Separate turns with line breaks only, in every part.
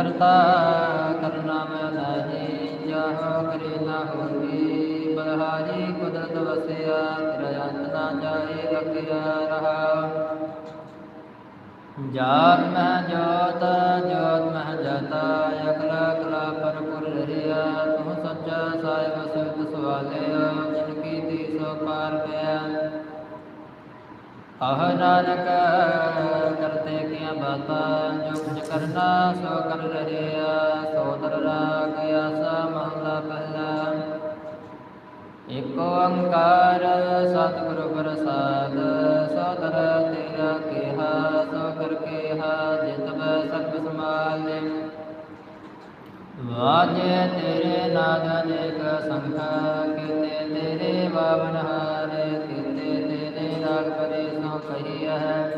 ਕਰਤਾ, ਕਰਨਾ ਮੈਂ ਨਹੀਂ, ਜਾਹੋ ਕਰੇ ਨਾ ਹੋਈ। ਬਲਹਾਰੀ ਕੁਦਰਤ ਵਸਿਆ, ਤੇਰਾ ਅੰਤ ਨਾ ਜਾਏ, ਲਖਿਆ ਰਹਾ। ਜਾਤ ਮਹਿ ਜੋਤ ਜੋਤ ਮਹਿ ਜਾਤਾ, ਅਕਲਾ ਕਲਾ ਪਰਪੁਰ ਰਹਿਆ ਤੂੰ ਸੱਚਾ ਸਾਹਿਬ ਸਿਵਤ ਸਵਾਲਿਆ ਜਿਨ ਕੀ ਤੀ ਸੋ ਪਾਰ ਪਿਆ। ਆਹ ਨਾਨਕ, ਕਰਤੇ ਕੀਆਂ ਬਾਤਾਂ, ਜੋ ਕੁਝ ਕਰਨਾ, ਸੋ ਕਰ ਰਹਿਆ ਸੋ ਦਰ ਰਾਗ ਆਸਾ ਮਹਲਾ ਪਹਿਲਾ। ਏਕ ਓੰਕਾਰ ਸਤਿਗੁਰੂ ਪ੍ਰਸਾਦ ਸੋਦਰ ਤੇਰਾ ਕਿਹਾ, ਸੋ ਕਰ ਕਿਹਾ, ਜਿਤ ਬੈ ਸਮਾਲੇ ਵਾਜੇ ਤੇਰੇ ਨਾਦ ਅਨੇਕ ਸੰਖਾ ਕੀਤੇ ਤੇਰੇ ਬਾਵਨ ਹਾਰੇ ਕੀਤੇ ਤੇਰੇ ਰਾਗ ਪਰੇ ਸੋ ਕਹੀਆ ਹੈ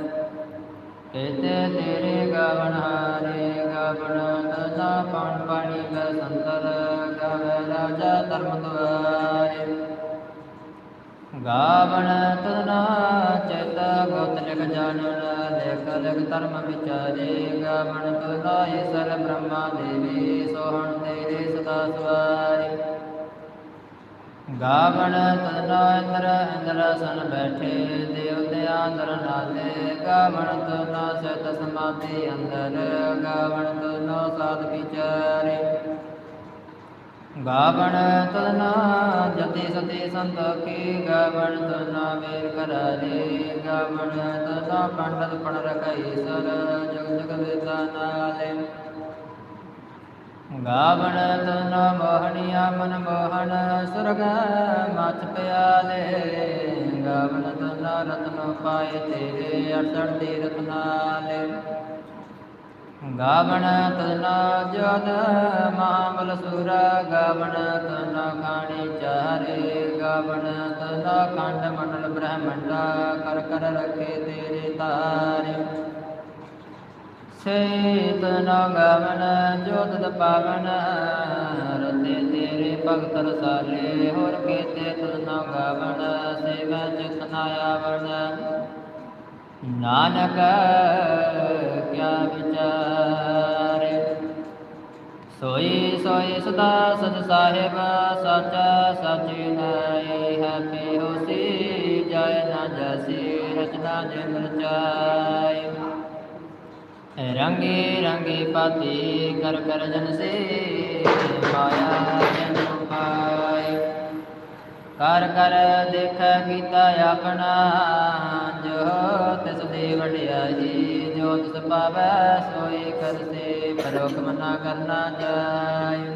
ਕੀਤੇ ਤੇਰੇ ਗਾਵਨ ਹਾਰੇ ਗਾਵਨ ਦਨਾ ਪਉਣ ਪਾਣੀ ਬੈ ਸੰਤਰ ਗਾਵੇ ਰਾਜਾ ਧਰਮ ਦੁਆਰੇ। ਗਾਵਣ ਤਨਾ ਚਿਤ ਗੁਪਤ ਲਿਖ ਜਾਣਨ, ਲੇਖ ਲਿਖ ਧਰਮ ਵਿਚਾਰੇ। ਗਾਵਣ ਤਨਾ ਈਸ਼ਰ ਬ੍ਰਹਮਾ ਦੇਵੀ, ਸੋਹਣ ਤੇਰੇ ਸਦਾ ਸਵਾਰੀ। ਗਾਵਣ ਤਨਾ ਇੰਦਰ ਇੰਦਰ ਸਨ ਬੈਠੇ ਦੇਵਤਿਆਂ ਅੰਦਰ ਨਾਲੇ ਗਾਵਣ ਤਨਾ ਸਤ ਸਮਾਧੀ ਅੰਦਰ, ਗਾਵਣ ਤਨਾ ਸਾਧ ਵਿਚਾਰੇ। ਗਾਵਣ ਤਨਾ ਜਤੀ ਸਤੀ ਸੰਤੋਖੀ, ਗਾਵਣ ਤਨਾ ਵੇਰ ਕਰਾਰੇ ਗਾਵਣ ਤਨਾ ਪੰਡਤ ਪਣ ਰਖਾਈ, ਸਰ ਜਗ ਜਗ ਵੇਦਾ ਨਾਲੇ। ਗਾਵਣ ਤਨਾ ਮੋਹਣੀਆ ਮਨ ਮੋਹਨ ਸੁਰਗ ਮਚ ਪਿਆਲੇ। ਗਾਵਣ ਤਨਾ ਰਤਨ ਪਾਏ ਤੇਰੇ ਅੜਸੜ ਦੀ ਰਤਨਾਲੇ। ਗਾਵਣ ਤਨਾ ਜੋਦ ਮਹਾਬਲ ਸੂਰ ਗਾਵਣ ਤਨਾ ਖਾਣੀ ਚਾਰੇ। ਗਾਵਣ ਤਨਾ ਖੰਡ ਮੰਡਲ ਬ੍ਰਹਮੰਡਾ, ਕਰ ਕਰ ਰਖੇ ਤੇਰੇ ਤਾਰੇ। ਸੇਤ ਨ ਗਾਵਣ ਜੋਤ ਪਾਵਨ। ਰਤੇ ਤੇਰੇ ਭਗਤ ਰਸਾਲੇ, ਹੋਰ ਕੀਤੇ ਤਨ ਗਾਵਣ ਸੇਵਾ ਚਿਤ ਆਵਣ। ਨਾਨਕ, ਕਿਆ ਵਿਚਾਰੇ? ਸੋਈ ਸੋਈ ਸਦਾ ਸਦ ਸਾਹਿਬ, ਸੱਚਾ, ਸੱਚ ਨਾਈ ਹੈ ਪੇਹੋਸੀ ਜੈ ਨਾ ਜਸੀ, ਰਚਨਾ ਜਿਨ ਰਚਾਈ ਰੰਗੇ ਰੰਗੇ ਪਾਤੀ ਕਰ ਕਰ ਜਨ ਸੇ ਮਾਇਆ ਜਨ ਪਾਏ। ਕਰ ਕਰ ਦੇਖ ਕੀਤਾ ਆਪਣਾ ਜੋ ਤਿਸ ਦੀ ਵਡਿਆਈ ਜੋ ਤਿਸ ਪਾਵੈ ਸੋਈ ਕਰਤੇ ਪਰੋਖ ਮਨਾ ਕਰਨਾ ਜਾਏ।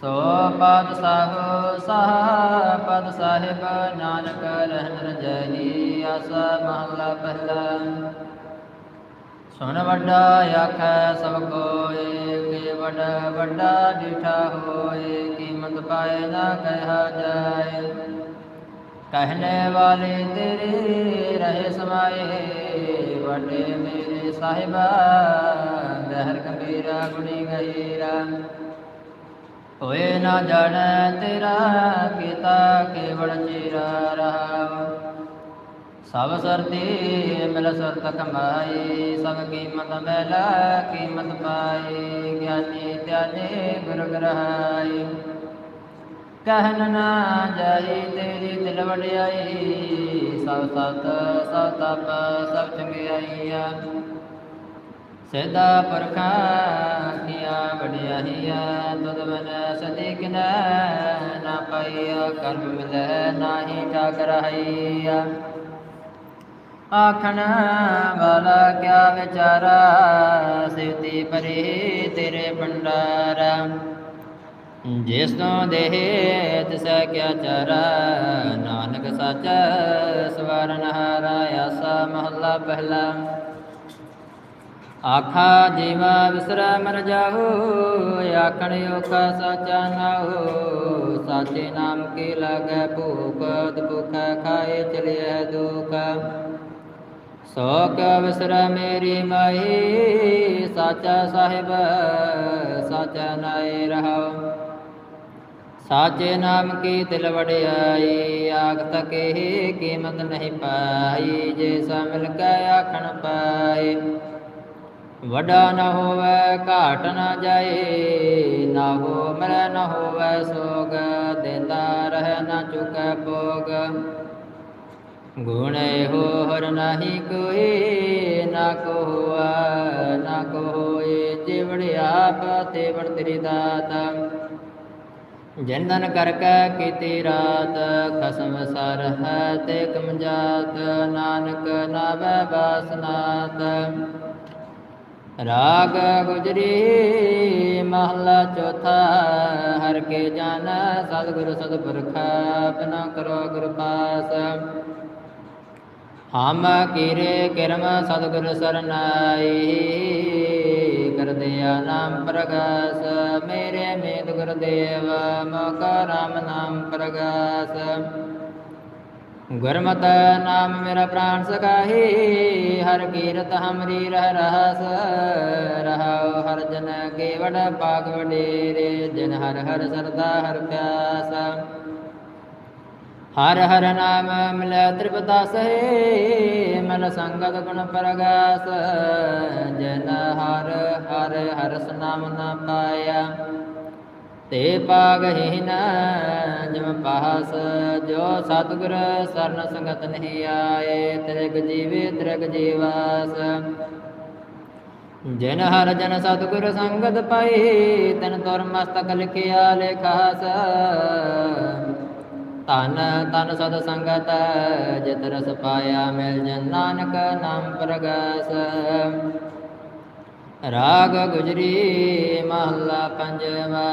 ਸੋ ਪਦ ਸਾਹਿਬ ਸਾਹ ਪਦ ਸਾਹਿਬ ਨਾਨਕ ਰਹਿਨ ਰਜਹੀ ਆਸਾ ਮਹਲਾ ਪਹਿਲਾ। ਸੁਣ ਵੱਡਾ ਆਖੈ ਸਭ ਕੋਏ ਕਿ ਵੱਡਾ ਵੱਡਾ ਡਿਠਾ ਹੋਏ ਕੀਮਤ ਪਾਏ ਨਾ ਕਹਿਆ ਜਾਏ ਕਹਿਨੇ ਵਾਲੇ ਤੇਰੇ ਰਹੇ ਸਮਾਏ, ਵੱਡੇ ਮੇਰੇ ਸਾਹਿਬਾ, ਗਹਿਰ ਗੰਭੀਰਾ, ਗੁਣੀ ਗਹੀਰਾ। ਹੋਏ ਨਾ ਜਾਣੈ ਤੇਰਾ, ਕੀਤਾ ਕੇਵਲ ਚੀਰਾ ਰਹਾ। ਸਭ ਸਰਤੀ ਮਿਲ ਸਰਤ ਕਮਾਈ, ਸਭ ਕੀਮਤ ਮਿਲ ਕੀਮਤ ਪਾਈ, ਗਿਆਨੀ ਧਿਆਨੀ ਗੁਰ ਗ੍ਰਹਾਈ। ਕਹਿਨ ਨਾ ਜਾਈ, ਤੇਰੀ ਦਿਲ ਵਡਿਆਈ, ਸਭ ਸਤ ਸਭ ਤਪ ਸਭ ਚੰਗਿਆਈਆ ਸਿਧਾ ਪਰਖਾ ਕੀਆ ਵਡਿਆਈਆ, ਤੁਧ ਮਨ ਸਦੀਕ ਨਾ ਪਾਈਆ, ਕਰਮ ਮਿਲੈ ਨਾਹੀ ਠਾਕ ਰਹਾਈਆ। ਆਖਣ ਵਾਲਾ ਕਿਆ ਵਿਚਾਰਾ? ਸਿਵਤੀ ਪਰੇ ਤੇਰੇ ਭੰਡਾਰਾ। ਜਿਸ ਤੋਂ ਦੇਹ ਤਿਸੈ ਕਿਆ ਚਾਰਾ? ਨਾਨਕ ਸੱਚ ਸਵਰਨ ਹਾਰਾ, ਆਸਾ ਮਹੱਲਾ ਪਹਿਲਾ। ਆਖਾ, ਜੀਵਾ ਵਿਸਰਾ ਮਰ ਜਾਹੂ, ਆਖਣ ਓਖਾ ਸਾਚਾ ਨਾਹੂ। ਸਾਚੇ ਨਾਮ ਕੀ ਲਾਗੈ ਭੂਖ, ਦੁਖ ਖਾਏ ਚਲਿਐ ਦੁਖ। ਸੋ ਕਿਆ ਵਿਸਰਾ ਮੇਰੀ ਮਾਈ, ਸਾਚਾ ਸਾਹਿਬ, ਸਾਚਾ ਨਾਏ ਰਹਾਉ। ਸਾਚੇ ਨਾਮ ਕੀ ਤਿਲ ਵਡਿਆਈ ਆਗ ਤਕੇ ਕੀਮਤ ਨਹੀਂ ਪਾਈ, ਜੇ ਸਾ ਮਿਲ ਕੇ ਆਖਣ ਪਾਏ ਵੱਡਾ ਨਾ ਹੋਵੇ, ਘਾਟ ਨ ਜਾਏ ਨਾ ਹੋ ਮਰੈ ਨ ਹੋਵੇ ਸੋਗ, ਦੇਂਦਾ ਰਹਿ ਨਾ ਚੁਕੈ ਭੋਗ। ਗੁਣ ਹੋ ਹਰ ਨਾਹੀ ਕੋਏ, ਨਾ ਕੋ ਹੋਆ ਨਾ ਕੋ ਹੋਏ ਜਿਵੜ ਆਪ ਤੇ ਤੇਰੀ ਦਾਤ। ਜਨਦਨ ਕਰ ਕੈ ਕੀਤੀ ਰਾਤ, ਖਸਮ ਸਰ ਹੈ ਤੇ ਕਮਜਾਤ ਨਾਨਕ ਨਾਵੇ ਬਾਸਨਾਤ ਰਾਗ ਗੁਜਰੀ, ਮਹਲਾ ਚੌਥਾ, ਹਰ ਕੇ ਜਨ ਸਤਿਗੁਰ ਸਤਿਪੁਰਖ ਬਿਨਾ ਕਰੋ ਗੁਰ ਪਾਸ। ਹਮ ਕੀਰੇ ਕਿਰਮ ਸਤਿਗੁਰ ਸਰਨਾਈ। ਕਰਦਿਆ ਨਾਮ ਪ੍ਰਗਾਸ, ਮੇਰੇ ਮੇਦ ਗੁਰਦੇਵ ਮੋਕਾ ਰਾਮ ਨਾਮ ਪ੍ਰਗਾਸ। ਗੁਰਮਤ ਨਾਮ ਮੇਰਾ ਪ੍ਰਾਣ ਸਕਾਹੀ ਹਰ ਕੀਰਤ ਹਮਰੀ ਰਹਿ ਰਹਸ। ਰਹਾਉ ਹਰ ਜਨ ਕੇਵੜ ਪਾਗ ਵਡੇਰੇ, ਜਿਨ ਹਰ ਹਰ ਸਰਦਾ ਹਰ ਪਿਆਸ। ਹਰ ਹਰ ਨਾਮ ਮਿਲੈ ਤ੍ਰਿਪਤਾ ਸਹੇ, ਮਨ ਸੰਗਤ ਗੁਣ ਪ੍ਰਗਾਸ। ਜਨ ਹਰ ਹਰ ਹਰਸ ਨਾਮ ਨਾ ਪਾਇਆ। ਤੇ ਪਾਗਹੀਨ ਜਮ ਪਾਸ, ਜੋ ਸਤਿਗੁਰ ਸਰਨ ਸੰਗਤ ਨਹੀਂ ਆਏ, ਤ੍ਰਿਗ ਜੀਵੇ ਤ੍ਰਿਗ ਜੀਵਾਸ। ਜਿਨ ਹਰ ਜਨ ਸਤਿਗੁਰ ਸੰਗਤ ਪਾਈ, ਤਨ ਤੁਰ ਮਸਤਕ ਲਿਖਿਆ ਲੇਖਾਸ। ਤਨ ਤਨ ਸਦ ਸੰਗਤ, ਜਿਤ ਰਸ ਪਾਇਆ ਮਿਲ ਜਨ ਨਾਨਕ, ਨਾਮ ਪ੍ਰਗਾਸ। ਰਾਗ ਗੁਜਰੀ ਮਹੱਲਾ ਪੰਜਵਾ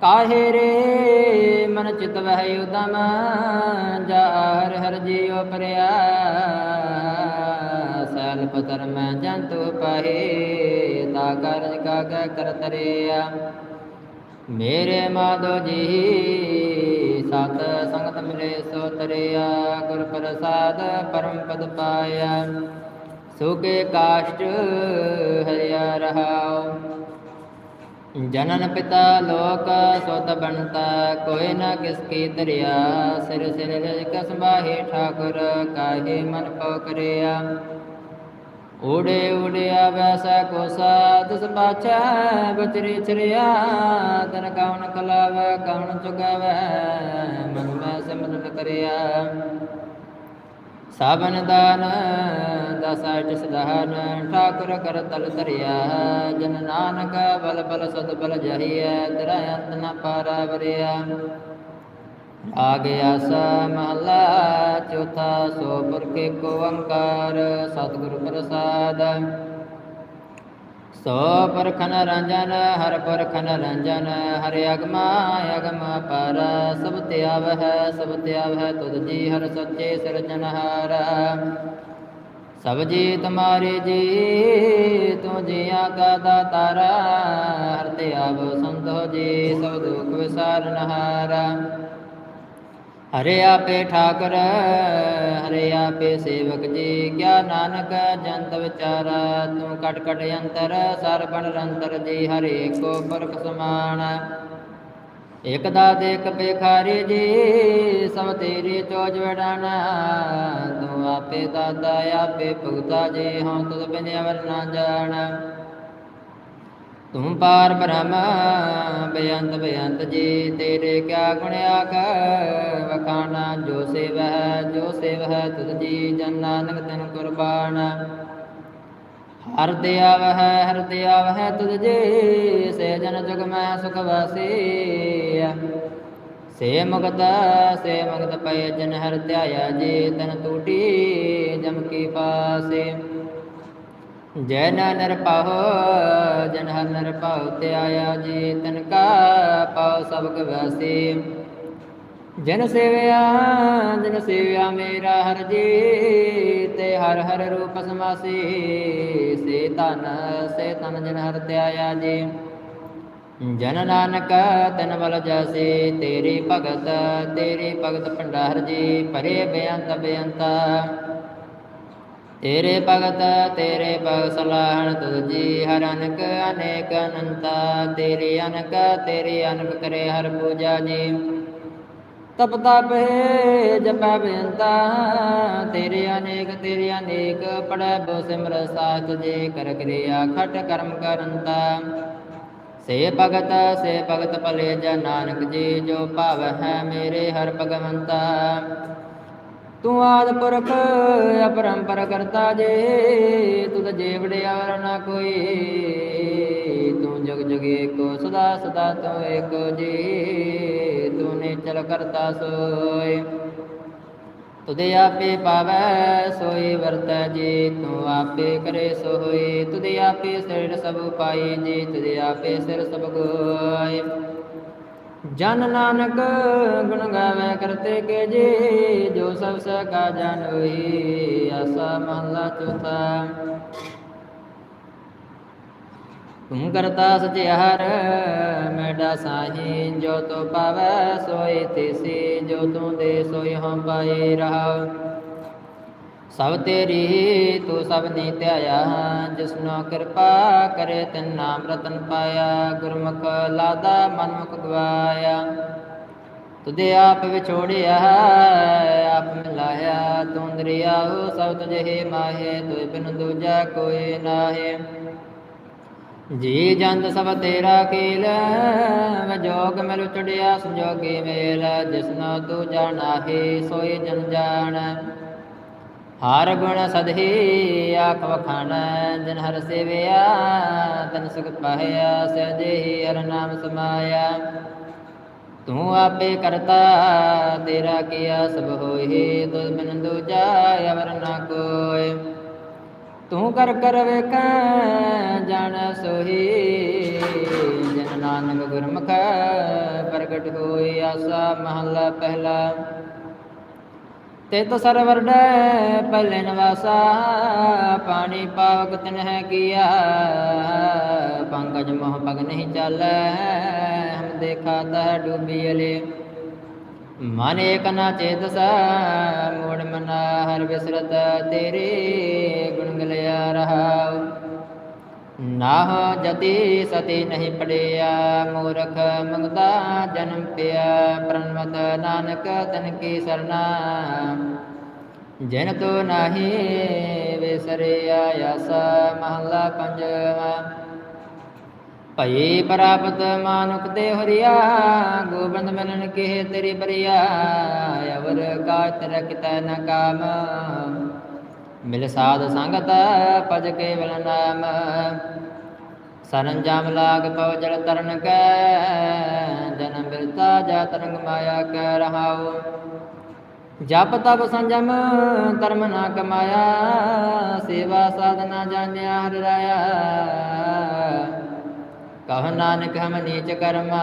ਕਾਹੇ ਰੇ ਮਨ ਚਿਤ ਵਹਿ ਉਦਮ, ਜਾ ਹਰ ਹਰ ਜੀਉ ਪਰਿਆ। ਸੈਲ ਪਤਰ ਮੈਂ ਜੰਤੂ ਪਾਹੇ, ਤਾ ਕਾਰਜ ਕਾਗੈ ਕਰ ਮੇਰੇ ਮਾਧੋ ਜੀ ਸਤ ਸੰਗਤ ਮਿਲੇ ਸੋ ਤਰਿਆ, ਗੁਰ ਪ੍ਰਸਾਦ ਪਰਮ ਪਦ ਪਾਇਆ। ਸੁਕੇ ਕਾਸ਼ਟ ਹਰਿਆ ਰਹਾਉ। ਜਨਨ ਪਿਤਾ ਲੋਕ ਸੋਤ ਬਣਤਾ, ਕੋਈ ਨਾ ਕਿਸ ਕੀ ਦਰਿਆ। ਸਿਰ ਸਿਰ ਰਜ ਕਸਬਾਹੇ ਠਾਕੁਰ, ਕਾਹੇ ਮਨ ਪਉ ਕਰਿਆ। ਊੜੇ ਊੜਿਆ ਵੈਸਾ ਕੋ ਸਾਧ ਸਬਾਚਾ ਬਚਰੀ ਚਰਿਆ, ਤਨ ਕਉਨ ਕਲਾਵੈ ਕਉਨ ਚੁਗਾਵੈ, ਮਨ ਮੈਂ ਸਿਮਰਨ ਕਰਿਆ। ਸਾਬਨ ਦਾਨ, ਦਸਾ ਜਿਸ ਦਹਨ ਠਾਕੁਰ ਕਰ ਤਲ ਤਰਿਆ ਜਨ ਨਾਨਕ ਬਲ ਬਲ ਸਦ ਬਲ ਜਹੀਐ, ਤੇਰਾ ਅੰਤ ਨ ਪਾਰਾ ਵਰਿਆ। ਆਗੇ ਆਸਾ ਮਹਲਾ ਚੌਥਾ ਸੋ ਪੁਰਖੇ ਕੋ ਓੰਕਾਰ ਸਤਿਗੁਰ ਪ੍ਰਸਾਦ। ਸੋ ਪਰਖਨ ਰੰਜਨ, ਹਰ ਪਰਖਨ ਰੰਜਨ, ਹਰਿ ਅਗਮਾ ਅਗਮ ਪਰ, ਸਭ ਤੇ ਆਵਹਿ, ਸਭ ਤੇ ਆਵਹਿ, ਤੁਧ ਜੀ ਹਰ ਸੱਚੇ ਸਿਰਜਨਹਾਰ ਸਭ ਜੀ ਤੁਮਾਰੇ ਜੀ ਤੂੰ ਜੀਆਂ ਕਾ ਦਾਤਾਰਾ ਹਰ ਤੇ ਆਵ ਸੰਤੋ ਜੀ, ਸਭ ਦੁਖ ਵਿਸਾਰਨਹਾਰਾ। ਹਰੇ ਆਪੇ ਠਾਕਰ, ਹਰੇ ਆਪੇ ਸੇਵਕ ਜੀ। ਕਿਆ ਨਾਨਕ ਜੰਤ ਵਿਚਾਰਾ, ਤੂੰ ਕਟ ਕਟ ਅੰਤਰ ਸਰਬਣ ਰੰਤਰ ਜੀ ਹਰੇ ਕੋ ਪਰਖ ਸਮਾਨ। ਇਕ ਦਾ ਦੇਖ ਬੇਖਾਰੀ ਜੀ, ਸਭ ਤੇਰੀ ਚੋਜ ਵਡਾਣਾ ਤੂੰ ਆਪੇ ਦਾਤਾ, ਆਪੇ ਭਗਤਾ ਜੀ ਹਾਂ ਤੁਧ ਬਿਨ ਅਵਰ ਨਾ ਜਾਣਾ। ਤੂੰ ਪਾਰ ਬ੍ਰਹਮ, ਬੇਅੰਤ ਬੇਅੰਤ ਜੀ, ਤੇਰੇ ਕਿਆ ਗੁਣ ਆਖ? ਵਖਾਣਾ ਜੋ ਸੇਵਹਿ ਜੋ ਸੇਵਹਿ, ਤੁਧ ਜੀ ਜਨ ਨਾਨਕ ਤਨ ਕੁਰਬਾਨ। ਹਰ ਦਿਆ ਹਰ ਦਿਆ ਤੁਧ ਜੀ, ਸੇ ਜਨ ਜਗ ਮੈਂ ਸੁਖ ਵਾਸੀ। ਸੇ ਮੁਕਤ ਸੇ ਮੁਕਤ ਪਏ ਜਨ ਹਰ ਧਿਆਇਆ ਜੀ, ਤਨ ਤੂਟੀ ਜਮ ਕੀ ਪਾਸੇ। ਜੈ ਨਾ ਨਿਰਭਉ ਜਨ ਹਰ ਨਿਰਭਉ ਤੇ ਆਇਆ ਜੀ ਤਨ ਕਾ ਪਾਉ ਸਭ ਗਵਾਸੀ ਜਨ ਸੇਵਿਆ ਜਨ ਸੇਵਿਆ ਮੇਰਾ ਹਰ ਜੀ ਤੇ ਹਰ ਹਰ ਰੂਪ ਸਮਾਸੀ। ਸੇ ਤਨ ਸੇ ਤਨ ਜਨ ਹਰ ਤੇ ਆਇਆ ਜੀ। ਜਨ ਨਾਨਕ, ਤਨ ਬਲ ਜਾਸੀ, ਤੇਰੀ ਭਗਤ ਤੇਰੀ ਭਗਤ ਭੰਡਾਰ ਜੀ ਪਰੇ ਬੇਅੰਤ ਬੇਅੰਤ। ਤੇਰੇ ਭਗਤ ਤੇਰੇ ਭਗਤ ਸਲਾਹਣ ਤੁਧ ਜੀ ਹਰ ਅਨਕ, ਅਨੇਕ ਅਨੰਤਾ। ਤੇਰੇ ਅਨਕ ਤੇਰੇ ਅਨਕ ਕਰੇ ਹਰ ਪੂਜਾ ਜੀ। ਤਪ ਤਪ ਹੈ ਜਪੈ ਬੇਅੰਤਾ ਤੇਰੇ ਅਨੇਕ ਤੇਰੇ ਅਨੇਕ ਪੜੈ ਬੋ ਸਿਮਰ ਸਾਥ ਜੇ ਕਰ ਕਿਰਿਆ ਖਟ ਕਰਮ ਕਰੰਤਾ। ਸੇ ਭਗਤ ਸੇ ਭਗਤ ਭਲੇ ਜਨ ਨਾਨਕ ਜੀ, ਜੋ ਭਾਵ ਹੈ ਮੇਰੇ ਹਰ ਭਗਵੰਤਾ। ਤੂੰ ਆਦ ਪੁਰਖ, ਅਪਰੰਪਰ ਕਰਤਾ ਜੇ, ਤੁਧ ਜੀਵੜਿਆ ਨਾ ਕੋਈ, ਤੂੰ ਜਗ ਜਗ ਏਕੋ, ਸਦਾ ਸਦਾ ਤੂੰ ਏਕੋ ਜੀ, ਤੂੰ ਨਿਚਲ ਕਰਤਾ ਸੋਏ। ਤੁਦੇ ਆਪੇ ਪਾਵੈ, ਸੋਈ ਵਰਤੈ ਜੀ, ਤੂੰ ਆਪੇ ਕਰੇ ਸੋ ਹੋਈ ਤੁਦੇ ਆਪੇ ਸਿਰ ਸਭ ਪਾਈ ਜੀ ਤੁਦੇ ਆਪੇ ਸਿਰ ਸਭ ਗੋਏ। ਜਨ ਨਾਨਕ ਗੁਣ ਗਾਵੇ ਕਰਤੇ ਕੇ ਜੀ, ਜੋ ਸਭ ਸਕਾ ਜਨ ਹੋਈ, ਆਸਾ ਮਹਲਾ ਚੌਥਾ। ਤੁਮ ਕਰਤਾ ਸਚਿਆਰ ਮੈਡਾ ਸਾਹੀ, ਜੋ ਤੋ ਪਾਵੈ ਸੋਈ ਤਿਸੀ, ਜੋ ਤੂੰ ਦੇ ਸੋਈ ਹਮ ਪਾਈ ਰਹਾ ਸਭ ਤੇਰੀ ਤੂੰ ਸਭ ਨੀ ਧਿਆਇਆ ਜਿਸਨੋ ਕਿਰਪਾ ਕਰੇ ਤਿਨ ਨਾਮ ਰਤਨ ਪਾਇਆ, ਗੁਰਮੁਖ ਲਾਦਾ ਮਨਮੁਖ ਗਵਾਇਆ। ਤੁਦੇ ਆਪ ਵਿਛੋੜਿਆ, ਆਪ ਮਿਲਾਇਆ, ਤੂੰ ਦਰਿਆਉ ਸਭ ਤੁਝੇ ਮਾਹੇ ਤੁਝ ਬਿਨ ਦੂਜਾ ਕੋਈ ਨਾਹੇ। ਜੀ ਜੰਦ ਸਭ ਤੇਰਾ ਕੀਲ ਵਜੋਗ ਮਿਲ ਚੜਿਆ, ਸੰਜੋਗੀ ਮੇਲ ਜਿਸਨੋ ਤੂੰ ਜਾਣਾਹੀ ਸੋਈ ਜਨ ਜਾਣ। ਹਰ ਗੁਣ ਸਦਹੀ, ਆਖ ਵਖਾਣ ਜਨ ਹਰ ਸੇਵਿਆ, ਤਨ ਸੁਖ ਪਾਇਆ ਸਹਿਜੇ ਹਰ ਨਾਮ ਸਮਾਇਆ। ਤੂੰ ਆਪੇ ਕਰਤਾ, ਤੇਰਾ ਕੀਆ ਸਭ ਹੋਈ ਤੁਧ ਬਿਨ ਦੂਜਾ ਅਵਰ ਨਾ ਕੋਇ ਤੂੰ ਕਰ ਕਰ ਵੇਖੈ ਜਨ ਸੋਹੀ, ਜਨ ਨਾਨਕ ਗੁਰਮੁਖ ਪ੍ਰਗਟ ਹੋਈ ਆਸਾ ਮਹਲਾ ਪਹਿਲਾ। ਤਿਤ ਸਰਵਰ ਡੈ ਪਹਿਲੇ ਨਵਾਸਾ, ਪਾਣੀ ਪਾਵਕ ਤਿਨ ਹੈ ਕੀਆ। ਪੰਕਜ ਮੋਹ ਪਗ ਨਹੀਂ ਚਾਲੈ, ਹਮ ਦੇਖਾ ਤਾ ਡੂਬੀ ਅਲੇ। ਮਨ ਏਕ ਨਾ ਚੇਤਸਾ, ਮੂੜ ਮਨਾ ਹਰ ਬਿਸਰਤ ਤੇਰੇ, ਗੁਣ ਗਲਿਆ ਰਹਾਉ। ਨਾਹ ਜਤੀ ਸਤੀ ਨਹੀਂ ਪੜਿਆ, ਮੂਰਖ ਮੰਗਦਾ ਜਨਮ ਪਿਆ ਪ੍ਰਣਮਤ ਨਾਨਕ ਤਨ ਕੀ ਸਰਨਾ। ਜਿਨ ਤੋ ਨਾਹੀ ਵਿਸਰਿਆ ਆਸਾ, ਮਹਲਾ ਪੰਜਵਾ। ਭਈ ਪ੍ਰਾਪਤ ਮਾਨੁਖ ਦੇ ਹਰਿਆ ਗੋਬਿੰਦ ਮਿਲਨ ਕੇ ਤੇਰੀ ਬਰਿਆ, ਅਵਰ ਕਾ ਤਰ ਨ ਕਾਮ। ਮਿਲ ਸਾਧ ਸੰਗਤ ਭਜ ਕੇਵਲ ਨਾਮ। ਸਰੰਜਾਮ ਲਾਗ ਪਉ ਜਲ ਤਰਨ ਕੈ, ਜਨਮ ਬਿਰਤਾ ਜਾ ਤਰੰਗ ਮਾਇਆ ਕੈ ਰਹਾਉ। ਜਪ ਤਪ ਸੰਜਮ ਧਰਮ ਨਾ ਕਮਾਇਆ, ਸੇਵਾ ਸਾਧਨਾ ਜਾਣਿਆ ਹਰਿ ਰਾਇਆ। ਕਹ ਨਾਨਕ ਹਮ ਨੀਚ ਕਰਮਾ,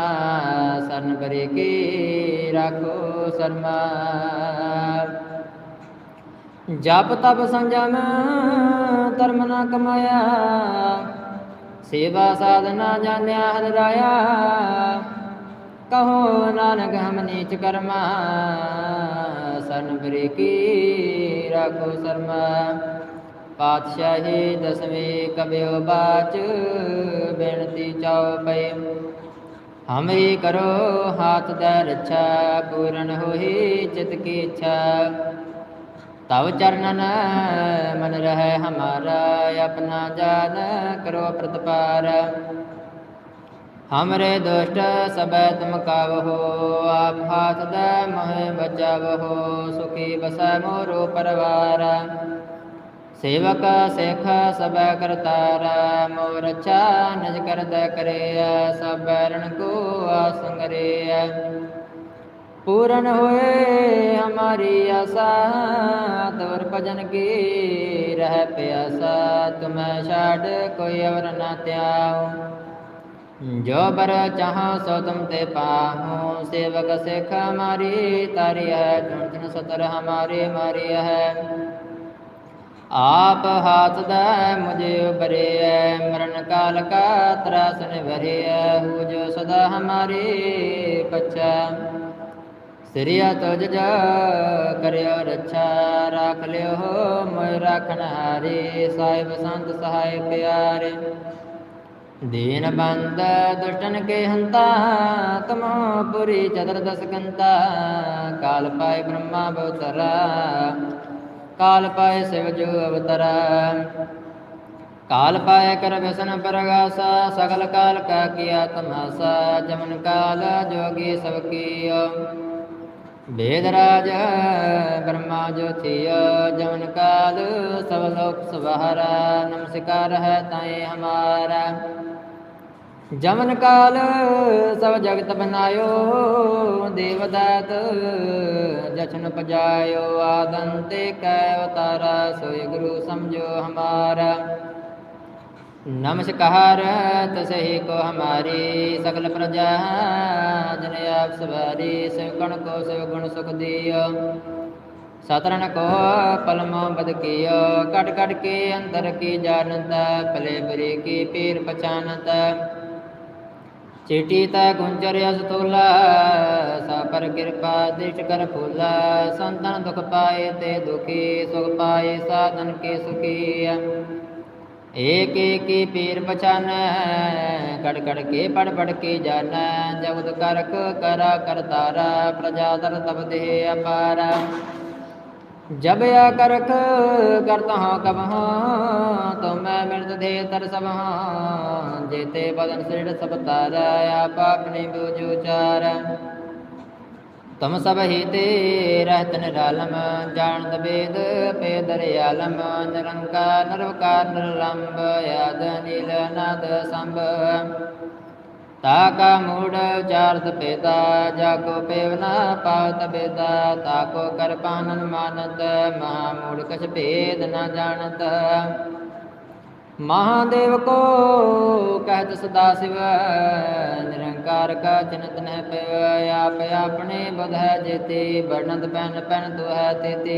ਸਰਨ ਬਰੇ ਕੀ ਰਾਖੋ ਸਰਮਾ। ਜਪ ਤਪ ਸੰਜਮ ਧਰਮ ਨਾ ਕਮਾਇਆ ਸੇਵਾ ਸਾਧਨਾ ਜਾਣਿਆ ਹਰਿ ਰਾਇਆ। ਕਹੋ ਨਾਨਕ ਹਮ ਨੀਚ ਕਰਮਾ, ਸਰਨ ਬਰੇ ਕੀ ਰਾਖੋ ਸਰਮਾ। ਪਾਤਸ਼ਾਹੀ ਦਸਵੇਂ ਕਬਿਓ ਬਾਚ, ਬੇਨਤੀ ਚਾਉ ਪਏ। ਹਮਰੀ ਕਰੋ ਹਾਥ ਦਾ ਰੱਛਾ, ਪੂਰਨ ਹੋਈ ਚਿਤ ਕੀ ਇੱਛਾ। ਤਵ ਚਰਨਨ ਮਨ ਰਹਿ ਹਮਾਰਾ, ਆਪਣਾ ਜਾਨ ਕਰੋ ਪ੍ਰਤਪਾਰ। ਹਮਰੇ ਦੁਸ਼ਟ ਸਬੈ ਤੁਮ ਕਾਵਹੋ ਆਪ ਹਾਥ ਦਾ ਮੋਹਿ ਬਚਾਵਹੋ ਸੁਖੀ ਬਸੈ ਮੋਰੋ ਪਰਵਾਰ। ਸੇਵਕ ਸਿਖ ਸਬੈ ਕਰਤਾਰ ਮੋਰ ਅੱਛਾ ਨਿਜ ਕਰਦਾ ਕਰੇ ਸਭ ਰਣ ਕੋ ਆਸੰਗਰੇ पूरन होए हमारी आशा तोर भजन की रह प्यासा तुम्हें छाड़ कोई और न त्याऊं जो बर चाहो सो तुम ते पाहूं सेवक सिख हमारी तारी है चुन चुन सतर हमारी मारी है आप हाथ दै मुझे उबरे है मरण काल का त्रास निभरे है हूँ जो सदा हमारी पच्छा ਸਿਰਿਆ ਤੁਜ ਜਾ ਕਰਿਓ ਰੱਛਾ, ਰਾਖ ਲਿਓ ਮੋਇ ਰਾਖਣ ਹਾਰੇ, ਸਾਹਿਬ ਸੰਤ ਸਹਾਇ ਪਿਆਰੇ। ਦੀਨ ਬੰਦ ਦੁਸ਼ਟਨ ਕੇ ਹੰਤਾ, ਤਮੋ ਪੁਰੀ ਚਦਰ ਦਸ ਕੰਤਾ, ਕਾਲ ਪਾਏ ਬ੍ਰਹਮਾ ਬਵਤਰਾ ਕਾਲ ਪਾਏ ਸਿਵ ਜੋ ਅਵਤਰਾ। ਕਾਲ ਪਾਏ ਕਰ ਵਿਸ਼ਨ ਪਰਗਾਸਾ, ਸਗਲ ਕਾਲ ਕਾ ਕੀਆ ਤਮਾਸਾ ਜਮਨ ਕਾਲ ਜੋਗੀ ਸਭ ਵੇਦ ਰਾਜ, ਬ੍ਰਹਮਾ ਜੋਤਿਯ ਜਮਨ ਕਾਲ, ਸਭ ਲੋਕ ਸੁਭਾਰਾ, ਨਮਸਕਾਰ ਹੈ ਤਾਏ ਹਮਾਰਾ। ਜਮਨ ਕਾਲ, ਸਭ ਜਗਤ ਬਨਾਇਓ, ਦੇਵਦਾਤ ਜਸ਼ਨ ਪਜਾਇਓ ਆਦੰਤੇ ਕੈ ਅਵਤਾਰਾ ਸੋਇ ਗੁਰੂ ਸਮਝੋ ਹਮਾਰਾ। ਨਮਸਕਾਰ ਤਸਹਿ ਕੋ ਹਮਾਰੀ ਸਗਲ ਪ੍ਰਜਾ ਜਨ ਆਪ ਸਵਾਰੀ ਸਗਣ ਕੋ ਸਗੁਣ ਸੁਖ ਦਿਓ ਸਤਰਨ ਕੋ ਪਲਮ ਬਦ ਕੀਓ ਕਟ ਕਟ ਕੇ ਅੰਦਰ ਕੀ ਜਾਣਤ ਪਲੇ ਬਰੀ ਕੀ ਪੀਰ ਪਛਾਨਤ ਚੇਟੀ ਤਾ ਗੁੰਜਰ ਅਸ ਤੋਲਾ ਸਾ ਪਰ ਕਿਰਪਾ ਦਿਸ਼ ਕਰ ਫੂਲਾ ਸੰਤਨ ਦੁਖ ਪਾਏ ਤੇ ਦੁਖੀ ਸੁਖ ਪਾਏ ਸਾਧਨ ਕੇ ਸੁਖੀ ਏਕ ਏਕੀ ਪੀਰ ਪਛਾਨ ਕੜ ਕੜ ਕੇ ਪੜ ਪੜ ਕੇ ਜਾਣੈ ਜਗਤ ਕਰਕ ਕਰਾ ਕਰਤਾਰਾ ਪ੍ਰਜਾ ਦਰ ਤਬ ਦੇ ਅਪਾਰ। ਜਬ ਆ ਕਰਖ ਕਰਤ ਹਾਂ ਕਬ ਹਾਂ ਤੁਮੈ ਮਿਰਤ ਦੇ ਤਰ ਸਭ ਹਾਂ ਜੇਤੇ ਬਦਨ ਸਿਰ ਸਭ ਤਾਰਾ ਆਪ ਆਪਣੀ ਬੂਝੂ ਚਾਰ ਤਮ ਸਭ ਹੀਤੇ ਰਹਿਤ ਨਿਰਾਲਮ ਜਾਣਤ ਬੇਦ ਪੇਦਰ ਆਲਮ ਨਿਰੰਕਾਰ, ਨਿਰਵਕਾਰ ਨਿਰਲੰਭ ਯਾਦ ਨੀਲ ਨਾਦ ਸੰਭ। ਤਾ ਮੂੜ ਚਾਰਤ ਪੇਦਾ ਜਾਗੋ ਪੇਵਨਾ, ਪਾਵਤ ਬੇਦਾ ਤਾ ਕੋ ਕਰਪਾਨਨ ਮਾਨਤ, ਮਹਾ ਮੂੜ ਕਛ ਭੇਦ ਨਾ ਜਾਣਤ। ਮਹਾਦੇਵ ਕੋ ਰਖਤ ਸਦਾ ਸਿਵ, ਨਿਰੰਕਾਰ ਕਾ ਚਿੰਤ ਨਹਿ ਪਿਵ, ਆਪ ਆਪਣੇ ਬਧੈ ਜੇਤੇ ਬਰਨਦ ਪੈਨ ਪੈਨ ਦੁਹੈ ਤੇਤੇ।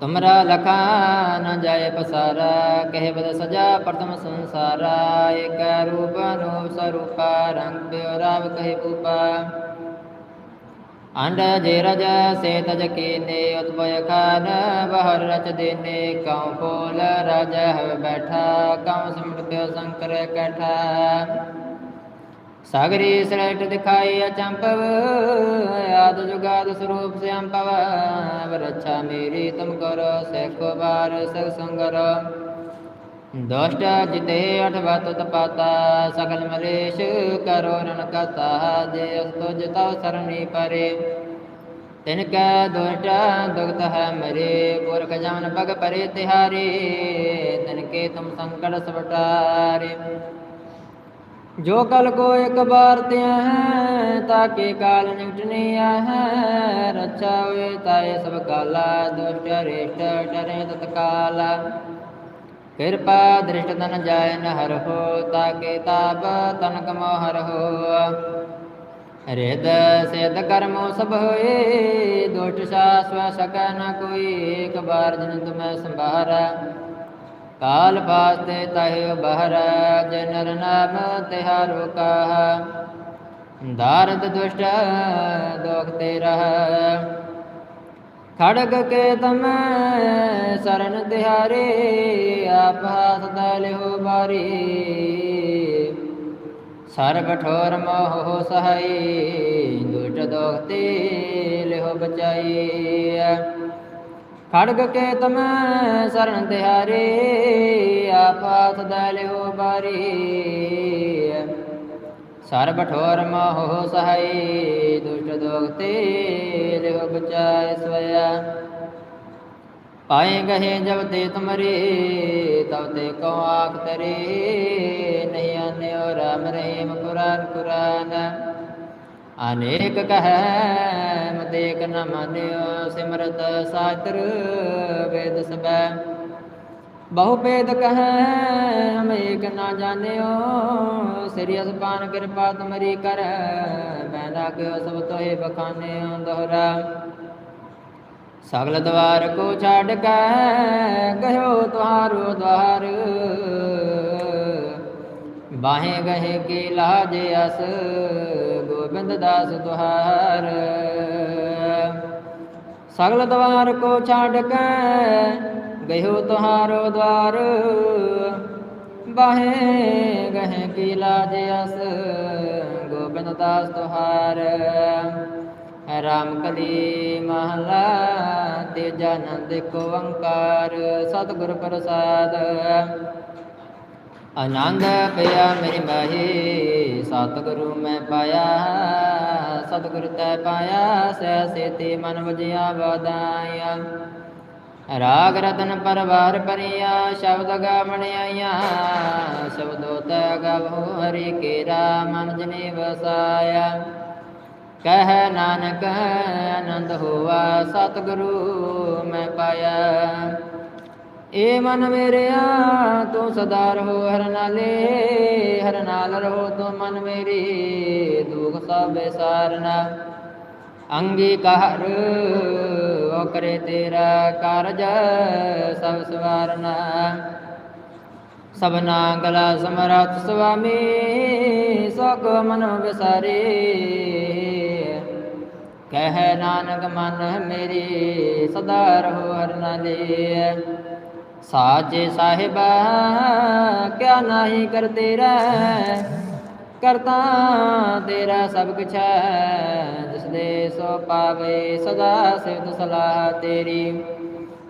ਤੁਮਰਾ ਲਖਾ ਨ ਜਾਏ ਪਸਾਰਾ, ਕਹਿ ਬਦ ਸਜਾ ਪ੍ਰਥਮ ਸੰਸਾਰਾ, ਏਕ ਰੂਪ ਰੂਪ ਸਰੂਪਾ, ਰੰਗ ਪਿਉ ਰਾਵ ਕਹਿ ਭੂਪਾ। ਅੰਡ ਜੇ ਰਜ ਸੇ ਤਜ ਕੀਨੇ ਉਤਪय ਖਾਨ, ਬਹਰ ਰਚ ਦੇਨੇ ਕਉ ਫੋਲ ਰਜ, ਹਵ ਬੈਠਾ, ਕਉ ਸਿਮਟ ਪਿਓ ਸੰਕਰ ਕੈਠਾ। ਸਾਗਰੀ ਸ੍ਰੇਸ਼ਟ ਦਿਖਾਈ ਅਚੰਪਵ ਆਦ ਜੁਗਾਦ ਸਰੂਪ ਸਿਆੰਪਵ ਵਰਛਾ ਮੇਰੀ ਤੁਮ ਕਰੋ, ਸੇਖੋ ਬਾਰ ਸਗ ਸੰਗਰ। ਦੁਸ਼ਟ ਜਿਤੇ ਅਠਵਤ ਤਪਾਤਾ, ਸਗਲ ਮਲੇਸ਼ ਕਰੋ ਰਣ ਕਤਾ ਜੇ ਅਸ ਤੁਜ ਤਉ ਪਰੇ। ਤਿਨ ਕੈ ਦੁਸ਼ਟ ਦੁਗਤ ਹੈ ਮਰੇ, ਪੁਰਖ ਜਮਨ ਪਗ ਪਰੇ ਤਿਹਾਰੇ ਤਿਨ ਕੇ ਤੁਮ ਸੰਕਟ ਸਵਟਾਰੇ। ਜੋ ਕਲ ਕੋ ਇੱਕ ਬਾਰ ਤਿਆ ਹੈ, ਤਾਕੇ ਕਾਲ ਨਿਵਟਨੇ ਹੈ, ਰੱਛਾ ਹੋਏ ਤਾਏ ਸਭ ਕਾਲਾ, ਦੁਸ਼ਟ, ਰੇਸ਼ਟ, ਡਰੇ ਤਤਕਾਲ। ਕਿਰਪਾ ਦ੍ਰਿਸ਼ਟ ਤਨ ਜਾਇ ਨ ਹਰ ਹੋ ਤਾਕੇ ਤਾਪ ਤਨ ਕਮੋ ਹਰ ਹੋ ਰਿਦ ਸਿਧ ਕਰਮੋ ਸਭ ਹੋਏ, ਦੁਸ਼ਟ ਸਾਸਵਾ ਸਕੈ ਨ ਕੋਈ ਏਕ ਬਾਰ ਜਨ ਤੁਮੈ ਸੰਭਾਰਾ। ਕਾਲ ਬਾਸਤੇ ਤਹਿ ਬਹਰ ਜਨਰ ਨਾਮ ਤਿਹਾਰੋ ਕਾਹ ਦਾਰਦ ਦੁਸ਼ਟ, ਦੋਖ ਤੇ ਰਹਿ। ਖੜਗ ਕੇ ਤਮ, ਸਰਨ ਤਿਹਾਰੇ ਆਪ ਹਾਥ ਦਾ ਬਾਰੀ। ਸਰਬ ਠੋਰ ਮੋਹ ਸਹਾਈ, ਦੁਸ਼ਟ ਦੋਖ ਤੇ ਲਿਓ ਬਚਾਈ। ਖੜਗ ਕੇ ਤਮ ਸਰਨ ਤਿਹਾਰੇ ਆਪ ਹਾਥ ਦਾ ਬਾਰੀ। ਸਰਬ ਠੋਰ ਮੋਹ ਸਹਾਈ, ਦੁਸ਼ਟ ਦੋਖ ਤੇ ਲਿਓ ਬਚਾਇ ਸਵਇਆ ਪਾਏ ਗਏ ਜਬ ਤੇ ਤੁਮਰੇ, ਤਬ ਤੇ ਕੋ ਆਖ ਤਰੇ, ਨਹੀਂ ਆਨਿਓ ਰਾਮ ਰਹੀਮ ਕੁਰਾਨ ਕੁਰਾਨ। ਅਨੇਕ ਕਹੈ ਮਤੇਕ ਨ ਮਾਨਿਓ ਸਿਮਰਤ ਸਾਤਰ ਵੇਦ ਸਬੈ ਬਹੁ ਭੇਦ ਕਹੈ ਹਮ ਏਕ ਨਾ ਜਾਣਿਓ, ਸ੍ਰੀ ਅਸਪਾਨ ਕਿਰਪਾ ਤੁਮਰੀ ਕਰ, ਮੈਂ ਲਾਗਿਓ ਸਭ ਤੋਏ ਬਖਾਨਿਓ ਦੋਹਰਾ। ਸਗਲ ਦਵਾਰ ਕੋ ਛੱਡ ਕੇ ਗਇਓ ਤੁਹਾਰੋ ਦਵਾਰ। ਬਾਹੇ ਗਏ ਕੀ ਲਾਜ ਅਸ, ਗੋਬਿੰਦ ਦਾਸ ਤੁਹਾਰ। ਸਗਲ ਦਵਾਰ ਕੋ ਛੱਡ ਕੇ ਗਇਓ ਤੁਹਾਰੋ ਦਵਾਰ। ਬਾਹੇ ਗਏ ਕੀ ਲਾਜ ਅਸ, ਗੋਬਿੰਦ ਦਾਸ ਤੁਹਾਰ। ਰਾਮ ਕਲੀ ਮਹਲਾ, ਤੇਜਾ ਨੰਦ ਕੋ ਓੰਕਾਰ, ਸਤਿਗੁਰ ਪ੍ਰਸਾਦ। ਆਨੰਦ ਪਿਆ ਮੇਰੀ ਮਾਹੀ, ਸਤਿਗੁਰੂ ਮੈਂ ਪਾਇਆ, ਸਤਿਗੁਰ ਤੈ ਪਾਇਆ, ਸਹਿ ਸੇਤੀ ਮਨ ਵਜਿਆ ਵਦਾਇਆ ਰਾਗ ਰਤਨ ਪਰਵਾਰ ਪਰਿਆ ਸ਼ਬਦ ਗਾਵਣਿਆਈਆਂ ਸ਼ਬਦੋ ਤੈ ਗਵਹੁ ਹਰੀ ਕੇਰਾ, ਮਨ ਜਨੇ ਵਸਾਇਆ। ਕਹਿ ਨਾਨਕ ਆਨੰਦ ਹੋਵਾ ਸਤਿਗੁਰੂ ਮੈਂ ਪਾਇਆ। ਏ ਮਨ ਮੇਰਿਆ, ਤੂੰ ਸਦਾ ਰਹੋ ਹਰ ਨਾਲੇ, ਹਰ ਨਾਲ ਰਹੋ ਤੂੰ ਮਨ ਮੇਰੀ, ਦੁਖ ਸਭ ਸਾਰਨਾ। ਅੰਗੀਕਾਰ ਉਹ ਕਰੇ ਤੇਰਾ ਕਾਰਜ ਸਭ ਸਵਾਰਨਾ। ਸਭਨਾ ਗਲਾ ਸਮਰਥ ਸੁਆਮੀ ਸਭ ਮਨ ਵਿਸਾਰੇ ਕਹਿ ਨਾਨਕ ਮਨ ਮੇਰੀ, ਸਦਾ ਰਹੋ ਹਰ ਨਾਲੇ ਸਾਚੇ ਸਾਹਿਬ, ਕਿਆ ਨਾਹੀ ਕਰ ਤੇਰਾ ਕਰਤਾ ਤੇਰਾ ਸਭ ਕੁਛ ਹੈ, ਜਿਸ ਦੇ ਸੋ ਪਾਵੇ ਸਦਾ ਸਿਫਤ ਸਲਾਹ ਤੇਰੀ।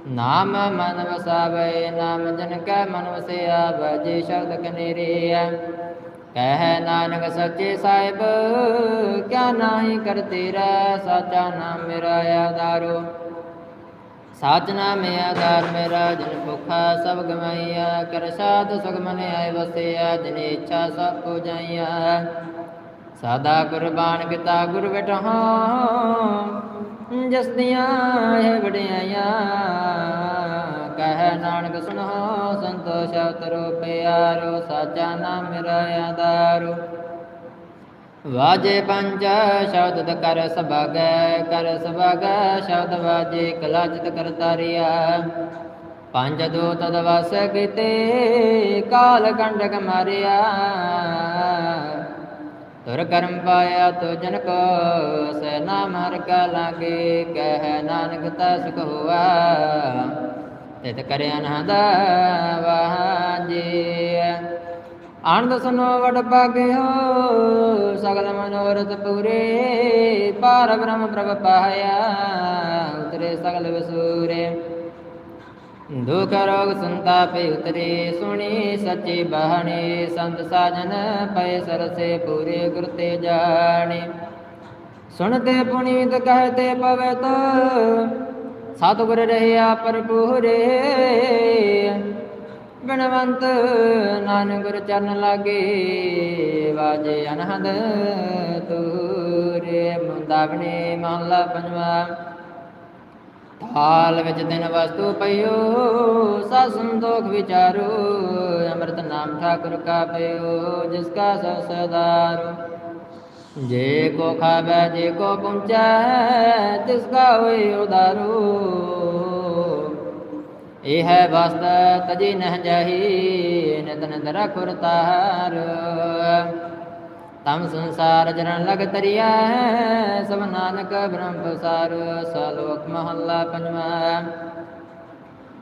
ਨਾਮ ਮਨ ਵਸਾਵੇ, ਨਾਮ ਜਨ ਕੈ ਮਨ ਵਸਿਆ, ਬਜੇ ਸ਼ਬਦ ਕਨੇਰੇ ਕਹਿ ਨਾਨਕ ਸੱਚੇ ਸਾਹਿਬ, ਕਿਆ ਨਾਹੀ ਕਰ ਤੇਰਾ ਸਾਚਾ ਨਾਮ ਮੇਰਾ ਆਧਾਰੋ। ਸਾਚ ਨਾਮ ਆਧਾਰ ਮੇਰਾ, ਜਨ ਭੁਖਾ ਸਭ ਗਵਾਈਆ। ਕਰ ਸਾਧ ਸੁਖ ਮਨ ਆਏ ਵਸਿਆ, ਜਨ ਇੱਛਾ ਸਭ ਕੋ ਜਾਈਆ। ਸਾਦਾ ਕੁਰਬਾਨ ਪਿਤਾ ਗੁਰ ਬਟਹਾ ਜਸ ਦੀਆਂ ਇਹ ਵਡਿਆਈਆਂ ਕਹਿ ਨਾਨਕ ਸੁਣੋ ਸੰਤੋ ਸੰਤੋਸ਼ ਉਤਰੋ ਪਿਆਰੋ ਸਾਚਾ ਨਾਮ ਮੇਰਾ ਆਧਾਰੋ ਵਾਜੇ ਪੰਜ ਸ਼ਬਦ ਕਰ ਸਭਾਗੈ ਕਰ ਸਭਾਗੈ, ਸ਼ਬਦ ਵਾਜੇ ਕਲਾਜਿਤ ਕਰਤਾਰਿਆ ਪੰਜ ਦੋ ਤਦ ਵਸ ਕੀਤੇ, ਕਾਲ ਕੰਡਕ ਮਾਰਿਆ। ਤੁਰ ਕਰਮ ਪਾਇਆ ਤੋ ਜਨ ਕੋ ਸੈ ਨਾਮ ਹਰ ਕਾ ਲਾਗੇ, ਕਹਿ ਨਾਨਕ ਤਾ ਸੁਖ ਹੋਆ ਤਿਤ ਕਰਿਆ ਨਹਦਾ ਵਾਜੇ ਆਨੰਦ ਸੁਨੋ ਵਡ ਭਾਗਿਓ, ਸਗਲ ਮਨੋਰਥ ਪੂਰੇ। ਪਾਰ ਬ੍ਰਹਮ ਪ੍ਰਭ ਪਾਇਆ, ਉਤਰੇ ਸਗਲ ਵਸੂਰੇ। ਦੁਖ ਰੋਗ ਸੰਤਾਪੇ ਉਤਰੇ, ਸੁਣੀ ਸੱਚੀ ਬਾਣੀ ਸੰਤ ਸਾਜਨ ਪਏ ਸਰਸੇ ਪੂਰੇ ਗੁਰ ਤੇ ਜਾਣੇ। ਸੁਣਤੇ ਪੁਨੀਤ ਕਹਤੇ ਪਵਤ ਸਤਿਗੁਰ ਰਹਿਆ ਪਰਪੂਰੇ ਬਿਨਵੰਤ ਨਾਨਕ ਗੁਰ ਚਰਨ ਲਾਗੇ, ਵਾਜੇ ਅਨਹਦ ਤੂਰੇ ਮੁੰਦਾਵਣੇ ਮਹਲਾ ਪੰਜਵਾ। ਥਾਲ ਵਿੱਚ ਦਿਨ ਵਸਤੂ ਪਈਓ ਸਾ ਸੰਤੋਖ ਵਿਚਾਰੋ। ਅੰਮ੍ਰਿਤ ਨਾਮ ਠਾਕੁਰ ਕਾ ਪਈਓ ਜਿਸ ਕਾ ਸਭ ਜੇ ਕੋ ਖਾਵੇ, ਜੇ ਕੋ ਪਹੁੰਚੈ, ਤਿਸ ਕਾ ਹੋਏ ਉਦਾਰੋ। ਇਹ ਹੈ ਵਸਤ, ਤਜੀ ਨਹ ਜਾਹੀ, ਨਿਤ ਨਿਤ ਰਖੁਰ ਤਮ ਸੰਸਾਰ ਜਰਨ ਲਗ ਤਰਿਆ, ਸਭ ਨਾਨਕ ਬ੍ਰਹਮ ਪਸਾਰ ਸਲੋਕ ਮਹੱਲਾ ਪੰਜਵਾ।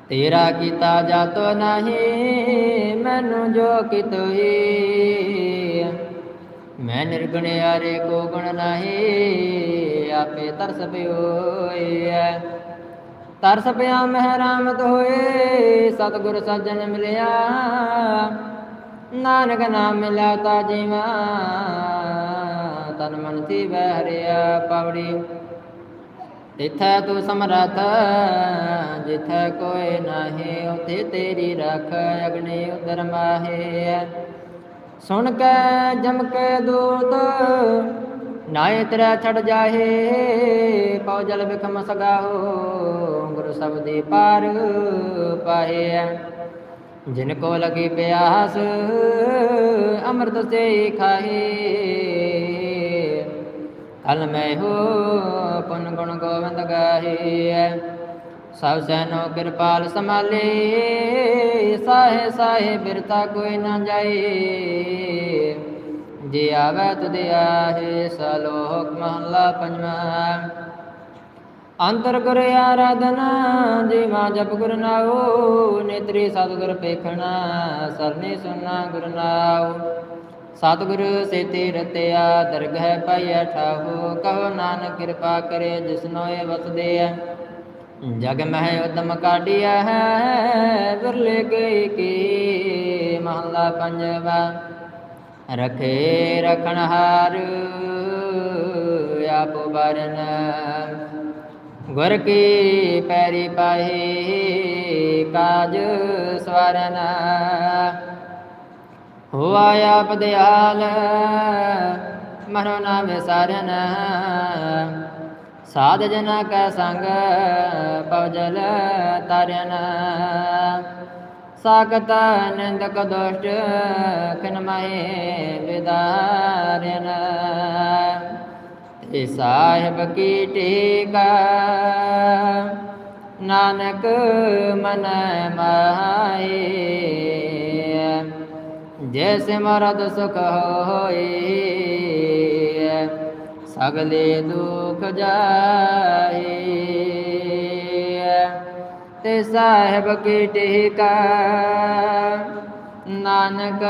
ਤੇਰਾ ਕੀਤਾ ਜਾਤੋ ਨਹੀਂ, ਮੈਨੂੰ ਜੋ ਕਿਤੋਈ ਮੈਂ ਨਿਰਗੁਣ ਆਰੇ ਕੋ ਗੁਣ ਨਹੀਂ, ਆਪੇ ਤਰਸ ਪਿਓਏ ਤਰਸ ਪਿਆ ਮਹਿਰਾਮਤ ਹੋਏ, ਸਤਿਗੁਰ ਸੱਜਣ ਮਿਲਿਆ। ਨਾਨਕ ਨਾਮ ਮਿਲਿਆ ਤਾ ਜੀਵਾ, ਤਨ ਮਨ ਤੇ ਬਹਿਰਿਆ ਪਵੜੀ। ਤਿਥੈ ਤੂੰ ਸਮਰਥ, ਜਿਥੈ ਕੋਈ ਨਾਹੀ, ਉਥੇ ਤੇਰੀ ਰਖ ਅਗਨੇ ਉਦਰ ਮਾਹੇ ਸੁਣ ਕੇ ਜਮ ਕੇ ਦੂਤ, ਨਾਏ ਤੇਰਾ ਛੜ ਜਾਹੇ, ਪਉ ਜਲ ਬਿਖਮ ਸਗਾਹੋ, ਗੁਰੂ ਸਬਦੀ ਪਾਰ ਪਾਹੇ ਜਿਨ ਕੋ ਲਗੀ ਪਿਆਸ, ਅੰਮ੍ਰਿਤ ਸੇ ਖਾਹੇ। ਕਲ ਮੈਂ ਹੋ ਪੁਨ ਗੁਣ ਗੋਵਿੰਦ ਗਾਹੇ ਸਭ ਸੈਨੋ ਕਿਰਪਾਲ ਸੰਭਾਲੇ, ਸਾਹੇ ਸਾਹੇ ਬਿਰਤਾ ਕੋਈ ਨਾ ਜਾਏ। ਜੇ ਆਵੈ ਤੁਧ ਆਹੇ, ਸਲੋਕ ਮਹਲਾ ਪੰਜਵਾ। ਅੰਤਰ ਗੁਰ ਆਰਾਧਨਾ ਜੀ ਮਾ ਜਪ ਗੁਰ ਨਾਉ, ਨੇਤਰੀ ਸਤਿਗੁਰ ਪੇਖਣਾ, ਸਰਨੇ ਸੁਨਾ ਗੁਰ ਨਾਉ। ਸਤਿਗੁਰ ਸੇਤੇ ਰਤਿਆ ਦਰਗਹਿ ਪਾਈਐ ਠਾਹੋ ਕਹੋ ਨਾਨਕ ਕਿਰਪਾ ਕਰੇ ਜਿਸਨੋ ਇਹ ਵਸਦੇ ਜਗ ਮਹਿ ਉਦਮ ਕਾਢਿਆ ਹੈ, ਵਿਰਲੇ ਗਈ ਕੀ ਮਹਲਾ ਪੰਜਵਾ। ਰਖੇ ਰਖਣ ਹਾਰ, ਆਪ ਬਰਨ ਗੁਰ ਕੀ ਪੈਰੀ ਪਾਹੀ, ਕਾਜ ਸਵਰਨ। ਹੋਆ ਆਪ ਦਿਆਲ, ਮਨੋ ਨਾ ਵਿਸਾਰਨ ਸਾਧ ਜਨਾ ਕੈ ਸੰਗ ਪਵਜਲ ਤਰਨ ਸਾਗਤ ਨਿੰਦਕ ਦੁਸ਼ਟ ਕਿਨ ਮਹੇ ਵਿਦਾਰਨ। ਤੇ ਸਾਹਿਬ ਕੀ ਟੇਕਾ, ਨਾਨਕ ਮਨ ਮਾਏ ਜੈਸੇ ਮਰਦ ਸੁਖ ਹੋਏ ਸਗਲੇ ਦੁਖ ਜਾਏ। ਤੇ ਸਾਹਿਬ ਕੀ ਟੇਕਾ ਨਾਨਕ